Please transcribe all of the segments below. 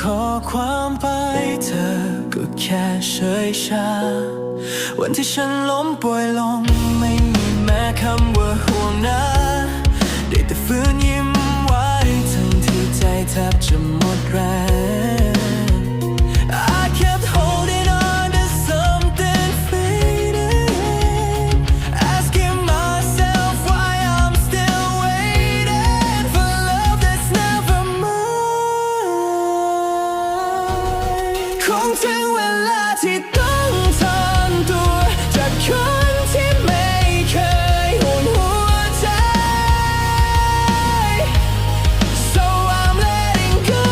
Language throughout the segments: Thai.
ข้อความไปเธอก็แค่เฉยชา วันที่ฉันล้มป่วยลงไม่มีแม้คำว่าห่วงนะ คงถึงเวลาที่ต้องทอนตัวจากคนที่ไม่เคยห่วงหัวใจ So I'm letting go,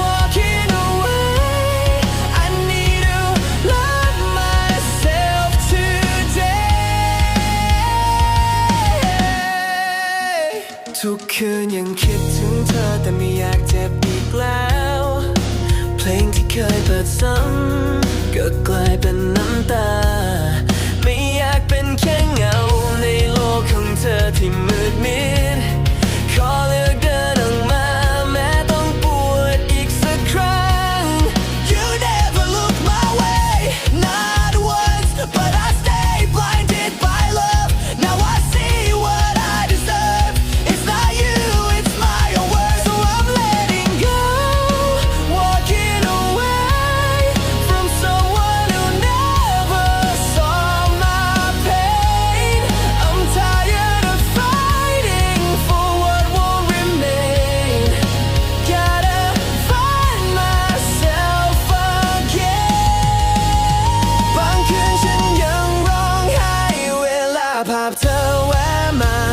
walking away. I need to love myself today. ทุกคืนยังคิดถึงเธอแต่ไม่ my